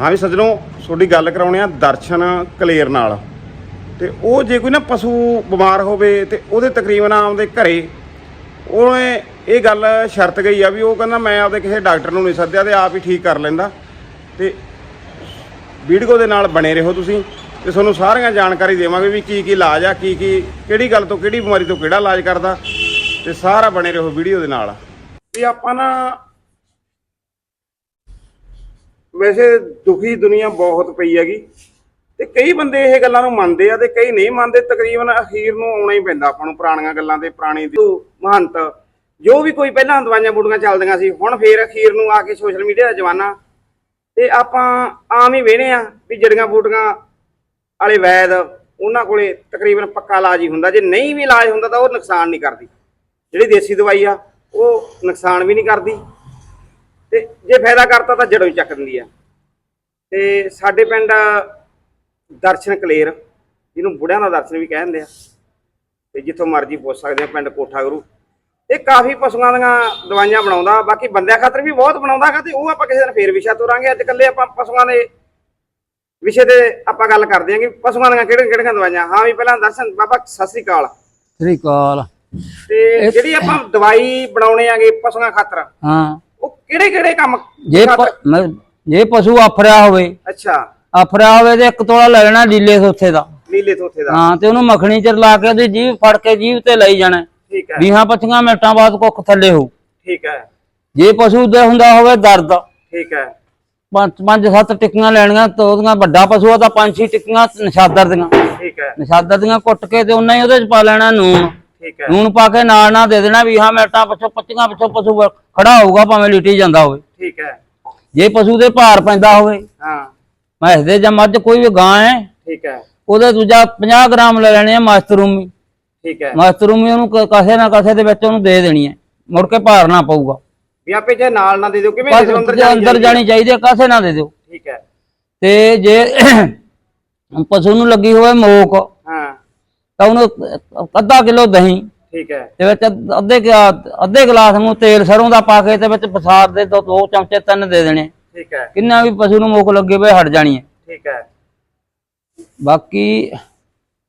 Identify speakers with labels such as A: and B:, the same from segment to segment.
A: ਹਾਂ ਵੀ ਸੱਜਣੋ, ਤੁਹਾਡੀ ਗੱਲ ਕਰਾਉਣੇ ਆ ਦਰਸ਼ਨ ਕਲੇਰ ਨਾਲ। ਤੇ ਉਹ ਜੇ ਕੋਈ ਨਾ ਪਸ਼ੂ ਬਿਮਾਰ ਹੋਵੇ ਤੇ ਉਹਦੇ ਤਕਰੀਬਨ ਆਪਦੇ ਘਰੇ, ਉਹਨੇ ਇਹ ਗੱਲ ਸ਼ਰਤ ਗਈ ਆ ਵੀ ਉਹ ਕਹਿੰਦਾ ਮੈਂ ਆਪਦੇ ਕਿਸੇ ਡਾਕਟਰ ਨੂੰ ਨਹੀਂ ਸੱਦਿਆ ਤੇ ਆਪ ਹੀ ਠੀਕ ਕਰ ਲੈਂਦਾ। ਤੇ ਵੀਡੀਓ ਦੇ ਨਾਲ ਬਣੇ ਰਹੋ ਤੁਸੀਂ ਤੇ ਤੁਹਾਨੂੰ ਸਾਰੀਆਂ ਜਾਣਕਾਰੀ ਦੇਵਾਂਗੇ ਵੀ ਕੀ ਕੀ ਇਲਾਜ ਆ, ਕੀ ਕੀ, ਕਿਹੜੀ ਗੱਲ ਤੋਂ, ਕਿਹੜੀ ਬਿਮਾਰੀ ਤੋਂ ਕਿਹੜਾ ਇਲਾਜ ਕਰਦਾ। ਤੇ ਸਾਰਾ ਬਣੇ ਰਹੋ ਵੀਡੀਓ ਦੇ ਨਾਲ। ਵੀ ਆਪਾਂ ਨਾ ਵੈਸੇ ਦੁਖੀ ਦੁਨੀਆ ਬਹੁਤ ਪਈ ਹੈਗੀ। ਤੇ ਕਈ ਬੰਦੇ ਇਹ ਗੱਲਾਂ ਨੂੰ ਮੰਨਦੇ ਆ ਤੇ ਕਈ ਨਹੀਂ ਮੰਨਦੇ। ਤਕਰੀਬਨ ਅਖੀਰ ਨੂੰ ਆਉਣਾ ਹੀ ਪੈਂਦਾ ਆਪਾਂ ਨੂੰ ਪੁਰਾਣੀਆਂ ਗੱਲਾਂ ਤੇ, ਪੁਰਾਣੀ ਮਹੰਤ। ਜੋ ਵੀ ਕੋਈ ਪਹਿਲਾਂ ਦਵਾਈਆਂ ਬੂਟੀਆਂ ਚੱਲਦੀਆਂ ਸੀ, ਹੁਣ ਫੇਰ ਅਖੀਰ ਨੂੰ ਆ ਕੇ ਸੋਸ਼ਲ ਮੀਡੀਆ ਦਾ ਜ਼ਮਾਨਾ। ਤੇ ਆਪਾਂ ਆਮ ਹੀ ਵੇਹਨੇ ਆ ਵੀ ਜੜੀਆਂ ਬੂਟੀਆਂ ਵਾਲੇ ਵੈਦ, ਉਹਨਾਂ ਕੋਲੇ ਤਕਰੀਬਨ ਪੱਕਾ ਇਲਾਜ ਹੀ ਹੁੰਦਾ। ਜੇ ਨਹੀਂ ਵੀ ਇਲਾਜ ਹੁੰਦਾ ਤਾਂ ਉਹ ਨੁਕਸਾਨ ਨਹੀਂ ਕਰਦੀ। ਜਿਹੜੀ ਦੇਸੀ ਦਵਾਈ ਆ, ਉਹ ਨੁਕਸਾਨ ਵੀ ਨਹੀਂ ਕਰਦੀ। ਤੇ ਜੇ ਫਾਇਦਾ ਕਰਤਾ ਤਾਂ ਜੜੋਂ ਹੀ ਚੱਕ ਦਿੰਦੀ ਆ। ਤੇ ਸਾਡੇ ਪਿੰਡ ਦਰਸ਼ਨ ਕਲੇਰ ਜਿਹਨੂੰ ਬੁੜਿਆਂ ਦਾ ਦਰਸ਼ਨ ਵੀ ਕਹਿੰਦੇ ਆ ਤੇ ਜਿੱਥੋਂ ਮਰਜ਼ੀ ਪੁੱਛ ਸਕਦੇ ਆ ਪਿੰਡ ਕੋਠਾ ਗੁਰੂ। ਇਹ ਕਾਫੀ ਪਸ਼ੂਆਂ ਦੀਆਂ ਦਵਾਈਆਂ ਬਣਾਉਂਦਾ ਬਾਕੀ ਬੰਦਿਆਂ ਖਾਤਰ ਵੀ ਬਹੁਤ ਬਣਾਉਂਦਾ ਗਾ ਤੇ ਉਹ ਆਪਾਂ ਕਿਸੇ ਦਿਨ ਫੇਰ ਵਿਸ਼ਾ ਤੋਰਾਂਗੇ। ਅੱਜ ਕੱਲੇ ਆਪਾਂ ਪਸ਼ੂਆਂ ਦੇ ਵਿਸ਼ੇ ਤੇ ਆਪਾਂ ਗੱਲ ਕਰਦੇ ਕਿ ਪਸ਼ੂਆਂ ਦੀਆਂ ਕਿਹੜੀਆਂ ਕਿਹੜੀਆਂ ਦਵਾਈਆਂ। ਹਾਂ ਵੀ ਪਹਿਲਾਂ ਦਰਸ਼ਨ ਬਾਬਾ ਸਤਿ ਸ੍ਰੀ ਅਕਾਲ।
B: ਸ੍ਰੀ ਅਕਾਲ।
A: ਤੇ ਜਿਹੜੀ ਆਪਾਂ ਦਵਾਈ ਬਣਾਉਣੇ ਆਗੇ ਪਸ਼ੂਆਂ ਖਾਤਰ
B: ਹਾਂ।
A: ਉਹ ਕਿਹੜੇ ਕਿਹੜੇ ਕੰਮ
B: ਜੇ ਪ-
A: ਖਾਤਰ?
B: ਮੈਂ- ਜੇ ਪਸ਼ੂ ਆਫਰਿਆ ਹੋਵੇ।
A: ਅੱਛਾ।
B: ਆਫਰਿਆ ਹੋਵੇ ਤੇ ਇੱਕ ਤੋਲਾ ਲੈ ਲੈਣਾ ਲੀਲੇ ਸੋਥੇ ਦਾ।
A: ਨੀਲੇ ਤੋਥੇ ਦਾ।
B: ਹਾਂ ਤੇ ਉਹਨੂੰ ਮੱਖਣੀ ਚ ਲਾ ਕੇ ਉਹਦੀ ਜੀਭ ਫੜ ਕੇ ਜੀਭ ਤੇ ਲਈ ਜਾਣਾ।
A: ਠੀਕ ਹੈ।
B: ਵੀਹਾਂ ਪੱਚੀਆਂ ਮਿੰਟਾਂ ਬਾਅਦ ਕੁੱਖ ਥੱਲੇ ਹੋ
A: ਠੀਕ ਹੈ।
B: ਜੇ ਪਸ਼ੂ ਦੇ ਹੁੰਦਾ ਹੋਵੇ ਦਰਦ।
A: ਠੀਕ ਹੈ।
B: ਪੰਜ ਪੰਜ ਸੱਤ ਟਿੱਕੀਆਂ ਲੈਣੀਆਂ ਤੇ ਉਹਦੀਆਂ ਵੱਡਾ ਪਸ਼ੂ ਆ ਤਾਂ ਪੰਜ ਛੇ ਟਿੱਕੀਆਂ ਨਿਸ਼ਾਦਰ ਦੀਆਂ।
A: ਠੀਕ ਹੈ।
B: ਨਿਸ਼ਾਦਰ ਦੀਆਂ ਕੁੱਟ ਕੇ ਤੇ ਉਹਨਾਂ ਹੀ ਉਹਦੇ ਚ ਪਾ ਲੈਣਾ ਨੂਨ
A: ਠੀਕ ਹੈ।
B: ਨੂਨ ਪਾ ਕੇ ਨਾਲ ਨਾਲ ਦੇ ਦੇਣਾ ਵੀਹਾਂ ਮਿੰਟਾਂ ਪਿੱਛੋਂ ਪੱਚੀਆਂ ਪਿੱਛੋਂ ਪਸ਼ੂ ਖੜਾ ਹੋਊਗਾ ਭਾਵੇਂ ਲਿਟੀ ਜਾਂਦਾ ਹੋਵੇ।
A: ਠੀਕ ਹੈ।
B: ਜੇ ਪਸ਼ੂ ਦੇ ਭਾਰ ਪੈਂਦਾ ਹੋਵੇ।
A: ਹਾਂ।
B: ਭੈਂਸ ਦੇ ਜਾਂ ਮੱਝ ਕੋਈ ਵੀ ਗਾਂ ਹੈ
A: ਠੀਕ ਹੈ।
B: ਉਹਦੇ ਦੂਜਾ 50 ਗ੍ਰਾਮ ਲੈ ਲੈਣੇ ਆ ਮਸਤਰੂਮੀ
A: ਠੀਕ ਹੈ।
B: ਮਸਤਰੂਮੀ ਉਹਨੂੰ ਕਸੇ ਨਾ ਕਸੇ ਦੇ ਵਿੱਚ ਉਹਨੂੰ ਦੇ ਦੇਣੀ ਹੈ। ਮੁੜ ਕੇ ਭਾਰ ਨਾ ਪਊਗਾ।
A: ਵੀ ਆਪੇ ਜੇ ਨਾਲ ਨਾ ਦੇ ਦਿਓ ਕਿਵੇਂ ਅੰਦਰ
B: ਜੇ ਅੰਦਰ ਜਾਣੀ ਚਾਹੀਦੀ ਹੈ ਕਸੇ ਨਾ ਦੇ ਦਿਓ।
A: ਠੀਕ ਹੈ।
B: ਤੇ ਜੇ ਪਸ਼ੂ ਨੂੰ ਲੱਗੀ ਹੋਵੇ ਮੋਕ
A: ਹਾਂ
B: ਤਾਂ ਉਹਨੂੰ ਅੱਧਾ ਕਿਲੋ ਦਹੀਂ
A: ਠੀਕ ਹੈ।
B: ਤੇ ਵਿੱਚ ਅੱਧੇ ਗਿ- ਅੱਧੇ ਗਲਾਸ ਨੂੰ ਤੇਲ ਸਰੋਂ ਦਾ ਪਾ ਕੇ ਤੇ ਵਿੱਚ ਪਸਾਰ ਦੇ ਦੋ ਦੋ ਚਮਚੇ ਤਿੰਨ ਦੇ ਦੇਣੇ।
A: ਠੀਕ ਹੈ।
B: ਕਿੰਨਾ ਵੀ ਪਸ਼ੂ ਨੂੰ ਮੋਕ ਲੱਗੇ ਹੋਵੇ ਹਟ ਜਾਣੀ ਹੈ।
A: ਠੀਕ ਹੈ।
B: ਬਾਕੀ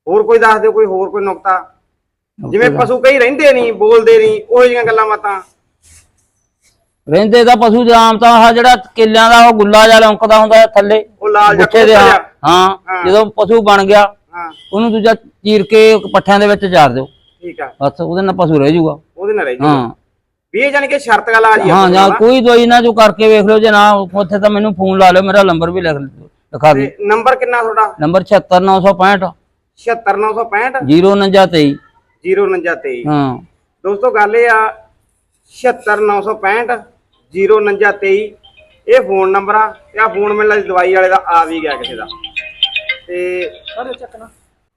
A: ਹੋਰ ਕੋਈ ਦੱਸ ਦਿਓ ਕੋਈ ਹੋਰ ਕੋਈ ਨੁਕਤਾ? ਜਿਵੇਂ ਪਸ਼ੂ ਕਈ ਰਹਿੰਦੇ ਨਹੀਂ ਬੋਲਦੇ ਨਹੀਂ ਉਹ ਜਿਹੀਆਂ ਗੱਲਾਂ ਬਾਤਾਂ।
B: ਰਹਿੰਦੇ ਦਾ ਪਸ਼ੂ ਜਾਮ ਤਾਂ ਆਹ ਜਿਹੜਾ ਕਿੱਲਿਆਂ ਦਾ ਉਹ ਗੁੱਲਾ ਜਿਹਾ ਲੌਂਕਦਾ ਹੁੰਦਾ ਹੈ ਥੱਲੇ।
A: ਉਹ ਲਾਲ ਜਿਹਾ
B: ਗੁੱਛੇ ਦੇ
A: ਖੋਖਾ
B: ਹਾਂ
A: ਜਿਹਾ।
B: ਹਾਂ
A: ਹਾਂ।
B: ਜਦੋਂ ਪਸ਼ੂ ਬਣ ਗਿਆ
A: ਹਾਂ।
B: ਉਹਨੂੰ ਦੂਜਾ ਚੀਰ ਕੇ ਪੱਠਿਆਂ ਦੇ ਵਿੱਚ ਚਾਰ ਦਿਓ।
A: ਠੀਕ ਹੈ
B: ਬਸ ਉਹਦੇ ਨਾਲ ਪਸ਼ੂ ਰਹਿ ਜਾਊਗਾ।
A: ਉਹਦੇ ਨਾਲ ਰਹਿ ਜੀ
B: ਹਾਂ।
A: ਵੀ ਇਹ ਜਾਨੀ ਕਿ ਸ਼ਰਤ ਗੱਲ ਆ ਜੀ
B: ਹਾਂ ਜਾਂ ਕੋਈ ਦਵਾਈ ਨਾ ਜੋ ਕਰਕੇ ਵੇਖ ਲਓ ਜੇ ਨਾ ਉੱਥੇ ਤਾਂ ਮੈਨੂੰ ਫੋਨ ਲਾ ਲਿਓ ਮੇਰਾ ਨੰਬਰ ਵੀ ਲਿਖ ਲਿਖਾ ਦਿਓ।
A: ਨੰਬਰ ਕਿੰਨਾ ਤੁਹਾਡਾ?
B: ਨੰਬਰ 76965
A: 76965
B: 0923
A: 04923
B: ਹਾਂ।
A: ਦੋਸਤੋ ਗੱਲ ਇਹ ਆ 76965 04923 ਇਹ ਫੋਨ ਨੰਬਰ ਆ ਤੇ ਆ ਫੋਨ ਮਿਲਣਾ ਦਵਾਈ ਵਾਲੇ ਦਾ ਆ ਵੀ ਗਿਆ ਕਿਸੇ ਦਾ। ਤੇ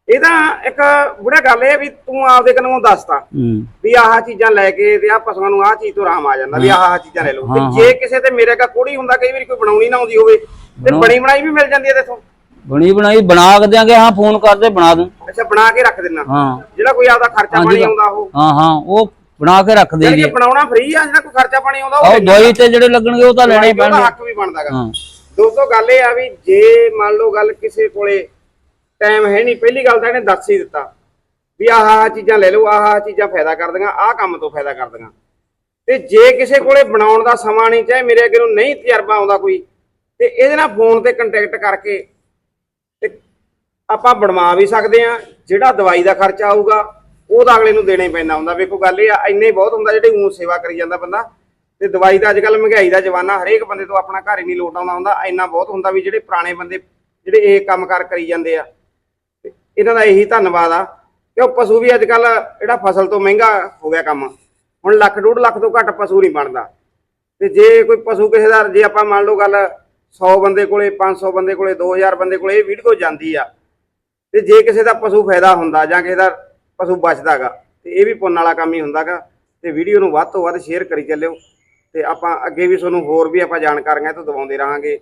A: ਇਹਦਾ ਇੱਕ ਬੁੜਾ ਗੱਲ ਇਹ ਵੀ ਤੂੰ ਆਪਦੇ ਕੰਨੋਂ ਦੱਸਤਾ ਵੀ ਆਹ ਚੀਜ਼ਾਂ ਲੈ ਕੇ ਤੇ ਆ ਪਸ਼ੂਆਂ ਨੂੰ ਆਹ ਚੀਜ਼ ਤੋਂ ਆਰਾਮ ਆ ਜਾਂਦਾ ਵੀ ਆਹ ਆਹ ਚੀਜ਼ਾਂ ਲੈ ਲਓ। ਤੇ ਜੇ ਕਿਸੇ ਤੇ ਮੇਰੇ ਕਾ ਕੋੜੀ ਹੁੰਦਾ ਕਈ ਵਾਰੀ ਕੋਈ ਬਣਾਉਣੀ ਨਾ ਆਉਂਦੀ ਹੋਵੇ ਤੇ ਬਣੀ ਬਣਾਈ ਵੀ ਮਿਲ ਜਾਂਦੀ ਹੈ ਦੇਖੋ
B: ਬਣੀ ਬਣਾਈ ਬਣਾ ਕੇ ਦਿਆਂਗੇ ਹਾਂ ਫੋਨ ਕਰਦੇ ਬਣਾ ਦੂੰ।
A: ਅੱਛਾ ਬਣਾ ਕੇ ਰੱਖ ਦਿੰਨਾ
B: ਹਾਂ।
A: ਜਿਹੜਾ ਕੋਈ ਆਪਦਾ ਖਰਚਾ ਪਾਣੀ ਆਉਂਦਾ ਉਹ।
B: ਹਾਂ ਹਾਂ ਉਹ ਬਣਾ ਕੇ ਰੱਖ ਦੇਈਏ।
A: ਬਣਾਉਣਾ ਫ੍ਰੀ ਆ ਜਿਹੜਾ ਕੋਈ ਖਰਚਾ ਪਾਣੀ ਆਉਂਦਾ
B: ਉਹ। ਦਵਾਈ ਤੇ ਜਿਹੜੇ ਲੱਗਣਗੇ ਉਹ ਤਾਂ ਲੈਣੇ ਪੈਣਗੇ।
A: ਹੱਕ ਵੀ ਬਣਦਾਗਾ।
B: ਹਾਂ।
A: ਦੋਸਤੋ ਗੱਲ ਇਹ ਆ ਵੀ ਜੇ ਮੰਨ ਲਓ ਗੱਲ ਕਿਸੇ ਕੋਲੇ ਟਾਈਮ ਹੈ ਨਹੀਂ, ਪਹਿਲੀ ਗੱਲ ਤਾਂ ਇਹਨੇ ਦੱਸ ਹੀ ਦਿੱਤਾ ਵੀ ਆਹ ਆਹ ਚੀਜ਼ਾਂ ਲੈ ਲਓ, ਆਹ ਆਹ ਚੀਜ਼ਾਂ ਫਾਇਦਾ ਕਰਦੀਆਂ, ਆਹ ਕੰਮ ਤੋਂ ਫਾਇਦਾ ਕਰਦੀਆਂ। ਤੇ ਜੇ ਕਿਸੇ ਕੋਲੇ ਬਣਾਉਣ ਦਾ ਸਮਾਂ ਨਹੀਂ, ਚਾਹੇ ਮੇਰੇ ਅੱਗੇ ਨੂੰ ਨਹੀਂ ਤਜਰਬਾ ਆਉਂਦਾ ਕੋਈ, ਤੇ ਇਹਦੇ ਨਾਲ ਫੋਨ ਤੇ ਕੰਟੈਕਟ ਕਰਕੇ ਤੇ ਆਪਾਂ ਬਣਵਾ ਵੀ ਸਕਦੇ ਆ ਜਿਹੜਾ ਦਵਾਈ ਦਾ ਖਰਚਾ ਆਊਗਾ ਉਹ ਤਾਂ ਅਗਲੇ ਨੂੰ ਦੇਣਾ ਹੀ ਪੈਂਦਾ ਹੁੰਦਾ। ਵੇਖੋ ਗੱਲ ਇਹ ਆ, ਇੰਨੇ ਬਹੁਤ ਹੁੰਦਾ, ਜਿਹੜੇ ਊਂ ਸੇਵਾ ਕਰੀ ਜਾਂਦਾ ਬੰਦਾ ਤੇ ਦਵਾਈ ਦਾ ਅੱਜ ਕੱਲ ਮਹਿੰਗਾਈ ਦਾ ਜ਼ਮਾਨਾ, ਹਰੇਕ ਬੰਦੇ ਤੋਂ ਆਪਣਾ ਘਰ ਹੀ ਨਹੀਂ ਲੋਟ ਆਉਂਦਾ ਹੁੰਦਾ, ਇੰਨਾ ਬਹੁਤ ਹੁੰਦਾ ਵੀ ਜਿਹੜੇ ਪੁਰਾਣੇ ਬੰਦੇ, ਜਿਹੜੇ ਇਹ ਕੰਮਕਾਰ ਕਰੀ ਜਾਂਦੇ ਆ। ਤੇ ਇਹਨਾਂ ਦਾ ਇਹੀ ਧੰਨਵਾਦ ਆ ਕਿ ਉਹ ਪਸ਼ੂ ਵੀ ਅੱਜ ਕੱਲ ਜਿਹੜਾ ਫਸਲ ਤੋਂ ਮਹਿੰਗਾ ਹੋ ਗਿਆ ਕੰਮ, ਹੁਣ ਲੱਖ ਡੂਢ ਲੱਖ ਤੋਂ ਘੱਟ ਪਸ਼ੂ ਨਹੀਂ ਬਣਦਾ। ਤੇ ਜੇ ਕੋਈ ਪਸ਼ੂ ਕਿਸੇ ਦਾ, ਜੇ ਆਪਾਂ ਮੰਨ ਲਓ ਗੱਲ 100 ਬੰਦੇ ਕੋਲੇ 500 ਬੰਦੇ ਕੋਲੇ 2000 ਬੰਦੇ ਕੋਲੇ ਇਹ ਵੀਡੀਓ ਜਾਂਦੀ ਆ, ਤੇ ਜੇ ਕਿਸੇ ਦਾ ਪਸ਼ੂ ਫਾਇਦਾ ਹੁੰਦਾ ਜਾਂ ਕਿਸੇ ਦਾ ਪਸ਼ੂ ਬਚਦਾਗਾ, ਤੇ ਇਹ ਵੀ ਪੁੰਨ ਵਾਲਾ ਕੰਮ ਹੀ ਹੁੰਦਾਗਾ। ਤੇ ਵੀਡੀਓ ਨੂੰ ਵੱਧ ਤੋਂ ਵੱਧ ਸ਼ੇਅਰ ਕਰੀ ਚੱਲਿਓ। ਤੇ ਆਪਾਂ ਅੱਗੇ ਵੀ ਤੁਹਾਨੂੰ ਹੋਰ ਵੀ ਆਪਾਂ ਜਾਣਕਾਰੀਆਂ ਤੋਂ ਦਵਾਉਂਦੇ ਰਹਾਂਗੇ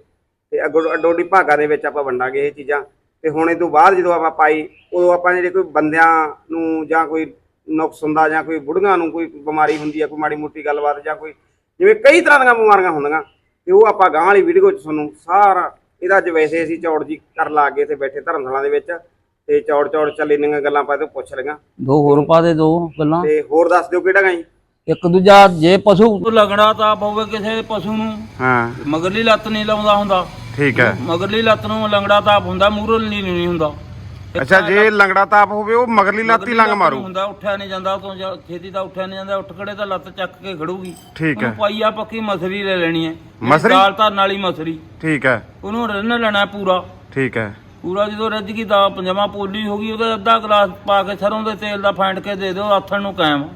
A: ਤੇ ਅੱਗੋਂ ਅਡੋਡੀ ਭਾਗਾਂ ਦੇ ਵਿੱਚ ਆਪਾਂ ਵੰਡਾਂਗੇ ਇਹ ਚੀਜ਼ਾਂ। ਤੇ ਹੁਣ ਇਹ ਤੋਂ ਬਾਅਦ ਜਦੋਂ ਆਪਾਂ ਪਾਈ ਉਦੋਂ ਆਪਾਂ ਜਿਹੜੇ ਕੋਈ ਬੰਦਿਆਂ ਨੂੰ ਜਾਂ ਕੋਈ ਨੁਕਸ ਹੁੰਦਾ ਜਾਂ ਕੋਈ ਬੁੜੀਆਂ ਨੂੰ ਕੋਈ ਬਿਮਾਰੀ ਹੁੰਦੀ ਆ ਕੋਈ ਮਾੜੀ ਮੋਟੀ ਗੱਲਬਾਤ ਜਾਂ ਕੋਈ ਜਿਵੇਂ ਕਈ ਤਰ੍ਹਾਂ ਦੀਆਂ ਬਿਮਾਰੀਆਂ ਹੁੰਦੀਆਂ ਤੇ ਉਹ ਆਪਾਂ ਗਾਂ ਵਾਲੀ ਵੀਡੀਓ 'ਚ ਤੁਹਾਨੂੰ ਸਾਰਾ ਇਹਦਾ ਅੱਜ ਵੈਸੇ ਅਸੀਂ ਚੌੜ ਜੀ ਕਰ ਲਾ ਕੇ ਇੱਥੇ ਬੈਠੇ ਧਰਮਸ਼ਾਲਾ ਦੇ ਵਿੱਚ ਤੇ ਚੌੜ ਚੌੜ ਚੱਲ ਇੰਨੀਆਂ ਗੱਲਾਂ ਪਾ ਤੋਂ ਪੁੱਛ ਲਈਆਂ।
B: ਦੋ ਹੋਰ ਪਾ ਦੇ ਦੋ ਗੱਲਾਂ।
A: ਤੇ ਹੋਰ ਦੱਸ ਦਿਓ ਕਿਹੜਾ ਗਾ ਜੀ?
B: ਇੱਕ ਦੂਜਾ ਜੇ ਪਸ਼ੂ ਲੰਗੜਾ ਤਾਂ ਪਵੇ ਕਿਸੇ ਪਸ਼ੂ ਨੂੰ।
C: ਹਾਂ।
B: ਮਗਰਲੀ ਲੱਤ ਨਹੀਂ ਲਾਉਂਦਾ ਹੁੰਦਾ।
C: ਠੀਕ ਹੈ।
B: ਮਗਰਲੀ ਲੱਤ ਨੂੰ ਲੰਗੜਾ ਤਾਪ ਹੁੰਦਾ ਮੂਰਲ ਨਹੀਂ ਨਹੀਂ ਹੁੰਦਾ।
C: ਅੱਛਾ ਜੇ ਲੰਗੜਾ ਤਾਪ ਹੋਵੇ ਉਹ ਮਗਰਲੀ ਲਾਤੀ ਲੰਗ
B: ਨਹੀਂ
C: ਮਾਰੂ।
B: ਹੁੰਦਾ ਉੱਠਿਆ ਨਹੀਂ ਜਾਂਦਾ ਉਤੋਂ ਛੇਤੀ ਤਾਂ ਉੱਠਿਆ ਨਹੀਂ ਜਾਂਦਾ ਉੱਠ ਖੜੇ ਤਾਂ ਲੱਤ ਚੱਕ ਕੇ ਖੜੂਗੀ।
C: ਠੀਕ ਹੈ।
B: ਪਾਈਆ ਪੱਕੀ ਮਸਰੀ ਲੈ ਲੈਣੀ ਹੈ।
C: ਮਸਰੀ?
B: ਦਾਲ ਧਰਨ ਵਾਲੀ ਮਸਰੀ।
C: ਠੀਕ ਹੈ।
B: ਉਹਨੂੰ ਰਿੰਨ ਲੈਣਾ ਪੂਰਾ।
C: ਠੀਕ ਹੈ।
B: ਪੂਰਾ ਜਦੋਂ ਰੱਜ ਗਈ ਦਾ ਪੰਜਵਾਂ ਪੋਲੀ ਹੋ ਗਈ ਉਹਦਾ ਅੱਧਾ ਗਲਾਸ ਪਾ ਕੇ ਸਰੋਂ ਦੇ ਤੇਲ ਦਾ ਫੈਂਟ ਕੇ ਦੇ ਦਿਓ ਆਥਣ ਨੂੰ ਕਾਇਮ।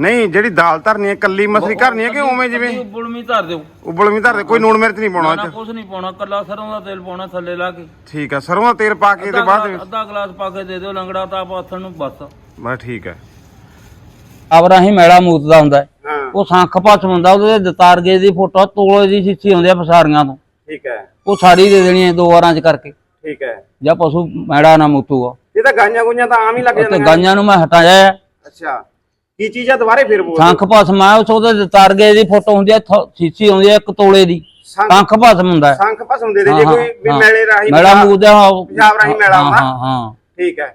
C: ਨਹੀਂ ਜਿਹੜੀ ਦਾਲ ਧਰਨੀ ਹੈ ਕੱਲੀ ਮਸਰੀ ਕਰਨੀ ਹੈ ਕਿ ਉਵੇਂ ਜਿਵੇਂ?
B: ਬੁਲਮੀ ਧਰ ਦਿਓ।
C: ਉਬਲਵੀਂ ਧਰਦੇ ਕੋਈ ਨੂਣ ਮਿਰਚ ਨਹੀਂ ਪਾਉਣਾ
B: ਨਾ
C: ਅੱਜ
B: ਕੁਝ ਨਹੀਂ ਪਾਉਣਾ ਕੱਲਾ ਸਰੋਂ ਦਾ ਤੇਲ ਪਾਉਣਾ ਥੱਲੇ ਲਾ ਕੇ।
C: ਠੀਕ ਹੈ ਸਰੋਂ ਦਾ ਤੇਲ ਪਾ ਕੇ ਤੇ ਬਾਅਦ
B: ਗਲਾਸ- ਅੱਧਾ ਗਲਾਸ ਪਾ ਕੇ ਦੇ ਦਿਓ ਲੰਗੜਾ ਤਾਂ ਆਥਣ ਨੂੰ ਬਸ।
C: ਬਸ ਠੀਕ ਹੈ
B: ਆਵਰਾ ਹੀ ਮੈਲਾ ਮੂਤਦਾ ਹੁੰਦਾ ਹੈ। ਉਹ ਸੰਖ ਭਸਮ ਹੁੰਦਾ ਉਹਦੇ ਦਤਾਰਗੇ ਦੀ ਫੋਟੋ ਤੋਲੇ ਦੀ ਸ਼ੀਸ਼ੀ ਹੁੰਦੀ ਆ ਫਸਾਰੀਆਂ ਤੋਂ।
A: ਠੀਕ ਹੈ
B: ਉਹ ਸਾਰੀ ਦੇ ਦੇਣੀ ਹੈ ਦੋ ਵਾਰਾਂ ਚ ਕਰਕੇ।
A: ਠੀਕ ਹੈ
B: ਜਾਂ ਪਸ਼ੂ ਮੈੜਾ ਨਾ ਮੂਤੂਗਾ।
A: ਇਹ ਤਾਂ ਗਾਈਆਂ ਗੁਈਆਂ ਤਾਂ ਆਮ ਹੀ ਲੱਗ
B: ਤੇ
A: ਜਾਂਦੀਆਂ
B: ਗਾਈਆਂ ਨੂੰ ਮੈਂ ਹਟਾਇਆ ਹੈ।
A: ਅੱਛਾ। ਕੀ ਚੀਜ਼ ਆ ਦੁਬਾਰੇ ਫਿਰ ਬੋਲ
B: ਸੰਖ ਭਸਮ ਆ ਉਸ ਉਹਦੇ ਦਤਾਰਗੇ ਦੀ ਫੋਟੋ ਹੁੰਦੀ ਥ- ਸ਼ੀਸ਼ੀ ਹੁੰਦੀ ਹੈ ਇੱਕ ਤੋਲੇ ਦੀ।
A: ਸੰਖ
B: ਭਸਮ ਹੁੰਦਾ ਹੈ।
A: ਸੰਖ ਭਸਮ ਦੇ ਦੇ ਜੇ ਕੋਈ। ਮੈਲੇ ਰਾਹੀਂ
B: ਮੈਲਾ ਉਹ-
A: ਪਿਸ਼ਾਬ ਰਾਹੀਂ ਮੈਲਾ
B: ਹਾਂ,
A: ਹੁੰਦਾ।
B: ਹਾਂ ਹਾਂ।
A: ਠੀਕ ਹੈ।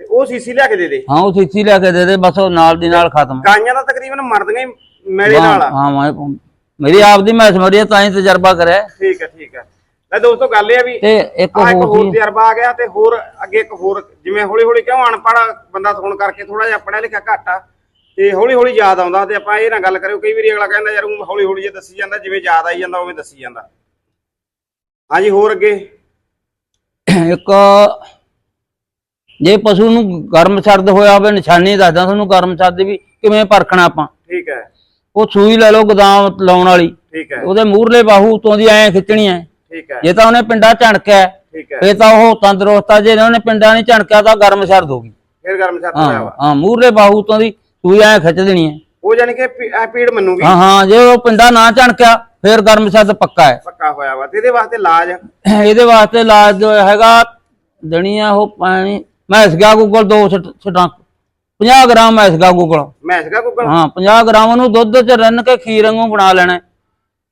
A: ਤੇ ਉਹ ਸੀਸੀ ਲਿਆ ਕੇ ਦੇ ਦੇ।
B: ਹਾਂ ਉਹ ਸ਼ੀਸ਼ੀ ਲੈ ਕੇ ਦੇ ਦੇ ਬਸ ਉਹ ਨਾਲ ਦੀ ਨਾਲ ਖਤਮ।
A: ਗਾਈਆਂ ਤਾਂ ਤਕਰੀਬਨ ਮਰਦੀਆਂ ਹੀ ਮੈਲੇ ਨਾਲ ਆ।
B: ਹਾਂ ਮੈਂ- ਮੇਰੀ ਆਪਦੀ ਮੈਂ ਸਮਰੀਆ ਤਾਂ ਹੀ ਤਜਰਬਾ ਕਰਿਆ।
A: ਠੀਕ ਹੈ ਠੀਕ ਹੈ। ਲੈ ਦੋਸਤੋ ਗੱਲ ਇਹ ਆ ਵੀ
B: ਤੇ ਇੱਕ ਹੋਰ
A: ਤਜਰਬਾ ਆ ਗਿਆ ਤੇ ਹੋਰ ਅੱਗੇ ਇੱਕ ਹੋਰ ਜਿਵੇਂ ਹੌਲੀ ਹੌਲੀ ਕਿਉਂ ਅਨਪੜ੍ਹ ਬੰਦਾ ਹੋਣ ਕਰਕੇ ਥੋੜਾ ਜਿਹਾ ਪੜ੍ਹਿਆ ਲਿਖਿਆ ਘੱਟ ਆ ਤੇ ਹੌਲੀ ਹੌਲੀ ਯਾਦ ਆਉਂਦਾ ਤੇ ਆਪਾਂ ਇਹ ਨਾ ਗੱਲ ਕਰਿਓ ਕਈ ਵਾਰੀ ਅਗਲਾ ਕਹਿੰਦਾ ਯਾਰ ਉਹ ਹੌਲੀ ਹੌਲੀ ਜੇ ਦੱਸੀ ਜਾਂਦਾ ਜਿਵੇਂ ਯਾਦ ਆਈ ਜਾਂਦਾ ਉਵੇਂ ਦੱਸੀ ਜਾਂਦਾ। ਹਾਂਜੀ ਹੋਰ ਅੱਗੇ?
B: ਇੱਕ ਜੇ ਪਸ਼ੂ ਨੂੰ ਗਰਮ ਸਰਦ ਹੋਇਆ ਹੋਵੇ ਨਿਸ਼ਾਨੀ ਦੱਸਦਾ ਤੁਹਾਨੂੰ ਗਰਮ ਸਰਦ ਵੀ ਕਿਵੇਂ ਪਰਖਣਾ ਆਪਾਂ।
A: ਠੀਕ ਹੈ।
B: ਉਹ ਸੂਈ ਲੈ ਲਓ ਗਦਾਮ ਲਾਉਣ ਵਾਲੀ।
A: ਠੀਕ ਹੈ।
B: ਉਹਦੇ ਮੂਹਰਲੇ ਬਾਹੂ ਉਤੋਂ ਦੀ ਐਂ ਖਿੱਚਣੀ ਐ।
A: ਠੀਕ ਹੈ।
B: ਜੇ ਤਾਂ ਉਹਨੇ ਪਿੰਡਾ ਝਣਕਿਆ ਹੈ,
A: ਠੀਕ ਹੈ।
B: ਫੇਰ ਤਾਂ ਉਹ ਤੰਦਰੁਸਤ ਆ ਜੇ ਉਹਨੇ ਪਿੰਡਾ ਨਹੀਂ ਝਣਕਿਆ ਤਾਂ ਗਰਮ ਸਰਦ ਹੋਗੀ
A: ਫਿਰ ਗਰਮ ਸਰਦ ਹੋਇਆ
B: ਹਾਂ ਹਾਂ ਮੂਹਰਲੇ ਬਾਹੂ ਉਤੋਂ ਦੀ ਸੂਈ ਐਂ ਖਿੱਚ ਦੇਣੀ ਹੈ।
A: ਉਹ ਜਾਨੀ ਕਿ ਪੀ- ਐ ਪੀੜ ਮੰਨੂਗੀ।
B: ਹਾਂ ਹਾਂ ਜੇ ਉਹ ਪਿੰਡਾ ਨਾ ਝਣਕਿਆ ਫੇਰ ਗਰਮ ਸਰਦ ਪੱਕਾ ਹੈ।
A: ਪੱਕਾ ਹੋਇਆ ਵਾ ਤੇ ਇਹਦੇ ਵਾਸਤੇ ਇਲਾਜ?
B: ਇਹਦੇ ਵਾਸਤੇ ਇਲਾਜ ਜੋ ਹੈਗਾ ਦੇਣੀ ਆ ਉਹ ਪਾਣੀ ਮੈਸ ਗਿਆ ਗੂਗਲ ਦੋ ਛਟਾਂ 50 ਗ੍ਰਾਮ ਮੈਸ ਗਿਆ ਗੂਗਲ
A: ਮੈਂ ਸੀਗਾ ਕੁੱਕਣ
B: ਹਾਂ 50 ਗ੍ਰਾਮ ਉਹਨੂੰ ਦੁੱਧ 'ਚ ਰਿੰਨ ਕੇ ਖੀਰ ਵਾਂਗੂ ਬਣਾ ਲੈਣਾ ਹੈ।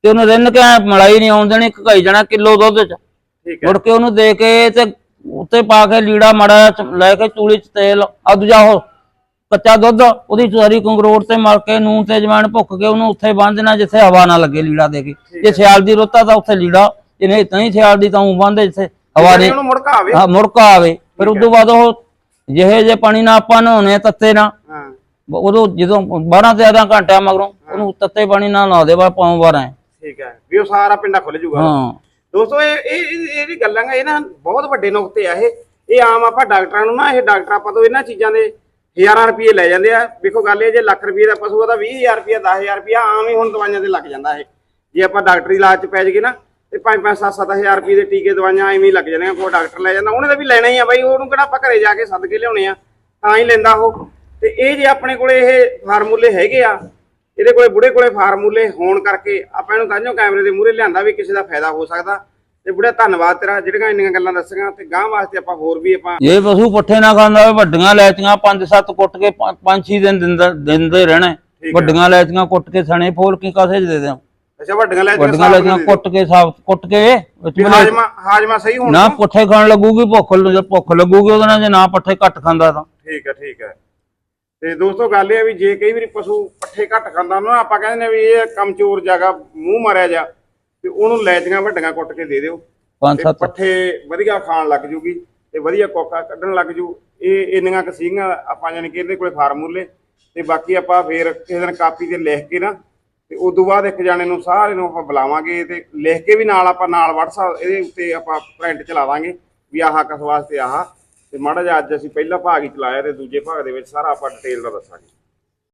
B: ਤੇ ਉਹਨੂੰ ਰਿੰਨ ਕੇ ਐਂ ਮਲਾਈ ਨਹੀਂ ਆਉਣ ਦੇਣੀ ਘਕਾਈ ਜਾਣਾ ਕਿਲੋ ਦੁੱਧ 'ਚ।
A: ਠੀਕ ਹੈ।
B: ਮੁੜ ਕੇ ਉਹਨੂੰ ਦੇ ਕੇ ਤੇ ਉੱਤੇ ਪਾ ਕੇ ਲੀੜਾ ਮਾੜਾ ਲੈ ਕੇ ਚੂਲੀ 'ਚ ਤੇਲ ਆ ਦੂਜਾ ਉਹ ਕੱਚਾ ਦੁੱਧ ਉਹਦੀ ਸਾਰੀ ਕੰਗਰੋਟ ਤੇ ਮਲ ਕੇ ਨੂਨ ਤੇ ਜਵਾਨ ਭੁੱਕ ਕੇ ਉਹਨੂੰ ਉੱਥੇ ਬੰਨ ਦੇਣਾ ਜਿੱਥੇ ਹਵਾ ਨਾ ਲੱਗੇ ਲੀੜਾ ਦੇ ਕੇ। ਜੇ ਸਿਆਲ ਦੀ ਰੁੱਤ ਆ ਤਾਂ ਉੱਥੇ ਲੀੜਾ ਜੇ ਨਹੀਂ ਤਾਂ ਹੀ ਸਿਆਲ ਦੀ ਤਾਂ ਉਹ ਬੰਨਦੇ ਜਿੱਥੇ ਹਵਾ
A: ਯਾਨੀ
B: ਨਹੀਂ
A: ਉਹਨੂੰ ਮੁੜਕਾ ਆਵੇ।
B: ਹਾਂ ਮੁੜਕਾ ਆਵੇ। ਫਿਰ ਤੋਂ ਬਾਅਦ ਉਹ ਜਿਹੇ ਜੇ ਪਾਣੀ ਨਾਲ ਆਪਾਂ ਨਹਾਉਣੇ ਤੱਤੇ ਬ- ਉਦੋਂ ਜਦੋਂ 12 ਤੇ 13 ਘੰਟਿਆਂ ਮਗਰੋਂ ਉਹਨੂੰ ਤੱਤੇ ਪਾਣੀ ਨਾਲ ਲਾ ਦੇ ਬਾ ਪਾਉਂ ਵਾਰਾਂ
A: ਠੀਕ ਹੈ। ਵੀ ਉਹ ਸਾਰਾ ਪਿੰਡਾ ਖੁੱਲ ਜੂਗਾ।
B: ਹਾਂ।
A: ਦੋਸਤੋ ਇਹ ਇਹ ਇਹ- ਵੀ ਗੱਲਾਂ ਇਹ ਨਾ ਬਹੁਤ ਵੱਡੇ ਨੁਕਤੇ ਆ ਇਹ। ਇਹ ਆਮ ਆਪਾਂ ਡਾਕਟਰਾਂ ਨੂੰ ਨਾ ਇਹ ਡਾਕਟਰ ਆਪਾਂ ਤੋਂ ਇਹਨਾਂ ਚੀਜ਼ਾਂ ਦੇ ਹਜ਼ਾਰਾਂ ਰੁਪਏ ਲੈ ਜਾਂਦੇ ਆ। ਵੇਖੋ ਗੱਲ ਇਹ, ਜੇ ਲੱਖ ਰੁਪਏ ਦਾ ਪਸ਼ੂ ਆ ਤਾਂ 20000 ਰੁਪਏ 10000 ਰੁਪਏ, ਆਮ ਹੀ ਹੁਣ ਦਵਾਈਆਂ ਤੇ ਲੱਗ ਜਾਂਦਾ ਇਹ। ਜੇ ਆਪਾਂ ਡਾਕਟਰੀ ਇਲਾਜ ਚ ਪੈ ਜਗੇ ਨਾ, ਤੇ 5-5 7-7000 ਰੁਪਏ ਦੇ ਟੀਕੇ ਦਵਾਈਆਂ ਐਵੇਂ ਹੀ ਲੱਗ ਜਾਂਦੀਆਂ ਕੋਈ ਡਾਕਟਰ ਲੈ ਜਾਂਦਾ, ਉਹਨੇ ਤਾਂ ਵੀ ਲੈਣਾ ਹੀ ਆ ਬਾਈ, ਉਹਨੂੰ ਕਿਹੜਾ ਆਪਾਂ ਘਰੇ ਜਾ ਕੇ ਸੱਦ ਕੇ ਲਿਆਉਣੇ ਆ, ਤਾਂ ਹੀ ਲੈਂਦਾ ਉਹ। ਤੇ ਇਹ ਜੇ ਆਪਣੇ ਕੋਲੇ ਇਹ ਫਾਰਮੂਲੇ ਹੈਗੇ ਆ, ਇਹਦੇ ਕੋਲੇ ਬੁੜੇ ਕੋਲੇ ਫਾਰਮੂਲੇ ਹੋਣ ਕਰਕੇ ਆਪਾਂ ਇਹਨੂੰ ਤਾਂ ਜੋ ਕੈਮਰੇ ਦੇ ਮੂਹਰੇ ਲਿਆਂਦਾ ਵੀ ਕਿਸੇ ਦਾ ਫਾਇਦਾ ਹੋ ਸਕਦਾ। ਤੇ ਬੁੜਾ ਧੰਨਵਾਦ ਤੇਰਾ ਜਿਹੜੀਆਂ ਇੰਨੀਆਂ ਗੱਲਾਂ ਦੱਸੀਆਂ ਤੇ ਗਾਂ ਵਾਸਤੇ ਆਪਾਂ ਹੋਰ ਵੀ ਆਪਾਂ
B: ਜੇ ਪਸ਼ੂ ਪੱਠੇ ਨਾ ਖਾਂਦਾ ਹੋਵੇ ਵੱਡੀਆਂ ਲੈਚੀਆਂ 5-7 ਕੁੱਟ ਕੇ 5-6 ਦਿਨ ਦਿੰਦਾ- ਦਿੰਦੇ ਰਹਿਣਾ। ਵੱਡੀਆਂ ਲੈਚੀਆਂ ਕੁੱਟ ਕੇ ਸਣੇ ਫੋਲ ਕੇ ਕਾਸੇ ਚ ਦੇ ਦਿਆਂ?
A: ਅੱਛਾ ਵੱਡੀਆਂ ਲੈ
B: ਵੱਡੀਆਂ ਲੈਚੀਆਂ ਕੁੱਟ ਕੇ ਸਾਫ਼ ਕੁੱਟ ਕੇ ਵਿੱਚ ਮਿਲਾ-
A: ਹਾਜਮਾ ਹਾਜਮਾ ਸਹੀ ਹੋਣ
B: ਨਾ? ਪੁੱਠੇ ਖਾਣ ਲੱਗੂਗੀ ਭੁੱਖ ਲ- ਭੁੱਖ ਲੱਗੂਗੀ ਉਹਦੇ ਨਾਲ ਜੇ ਨਾ ਪੱਠੇ ਘੱਟ ਖਾਂਦਾ ਤਾਂ।
A: ਠੀਕ ਹੈ ਠੀਕ ਹੈ। ਤੇ ਦੋਸਤੋ ਗੱਲ ਇਹ ਆ ਵੀ ਜੇ ਕਈ ਵਾਰੀ ਪਸ਼ੂ ਪੱਠੇ ਘੱਟ ਖਾਂਦਾ ਨਾ ਆਪਾਂ ਕਹਿੰਦੇ ਨੇ ਵੀ ਇਹ ਕਮਜ਼ੋਰ ਜਗ੍ਹਾ ਮੂੰਹ ਮਾਰਿਆ ਜਾ। ਤੇ ਉਹਨੂੰ ਲੈਚੀਆਂ ਵੱਡੀਆਂ ਕੁੱਟ ਕੇ ਦੇ ਦਿਓ।
B: ਪੰਜ
A: ਤੇ
B: ਸੱਤ।
A: ਪੱਠੇ ਵਧੀਆ ਖਾਣ ਲੱਗ ਜੂਗੀ ਤੇ ਵਧੀਆ ਕੋਕਾ ਕੱਢਣ ਲੱਗ ਜੂ। ਇਹ ਇੰਨੀਆਂ ਕੁ ਸੀਗੀਆਂ ਆਪਾਂ ਜਾਨੀ ਕਿ ਇਹਦੇ ਕੋਲੇ ਫਾਰਮੂਲੇ। ਤੇ ਬਾਕੀ ਆਪਾਂ ਫੇਰ ਕਿਸੇ ਦਿਨ ਕਾਪੀ ਤੇ ਲਿਖ ਕੇ ਨਾ ਤੇ ਉਸ ਤੋਂ ਬਾਅਦ ਇੱਕ ਜਾਣੇ ਨੂੰ ਸਾਰੇ ਨੂੰ ਆਪਾਂ ਬੁਲਾਵਾਂਗੇ ਤੇ ਲਿਖ ਕੇ ਵੀ ਨਾਲ ਆਪਾਂ ਨਾਲ WhatsApp ਇਹਦੇ ਉੱਤੇ ਆਪਾਂ ਪ੍ਰਿੰਟ ਚਲਾ ਦਾਂਗੇ ਵੀ ਆਹ ਕਿਸ ਵਾਸਤੇ ਆਹ। ਤੇ ਮਾੜਾ ਜਿਹਾ ਅੱਜ ਅਸੀਂ ਪਹਿਲਾ ਭਾਗ ਹੀ ਚਲਾਇਆ ਤੇ ਦੂਜੇ ਭਾਗ ਦੇ ਵਿੱਚ ਸਾਰਾ ਆਪਾਂ ਡਿਟੇਲ ਦਾ ਦੱਸਾਂਗੇ।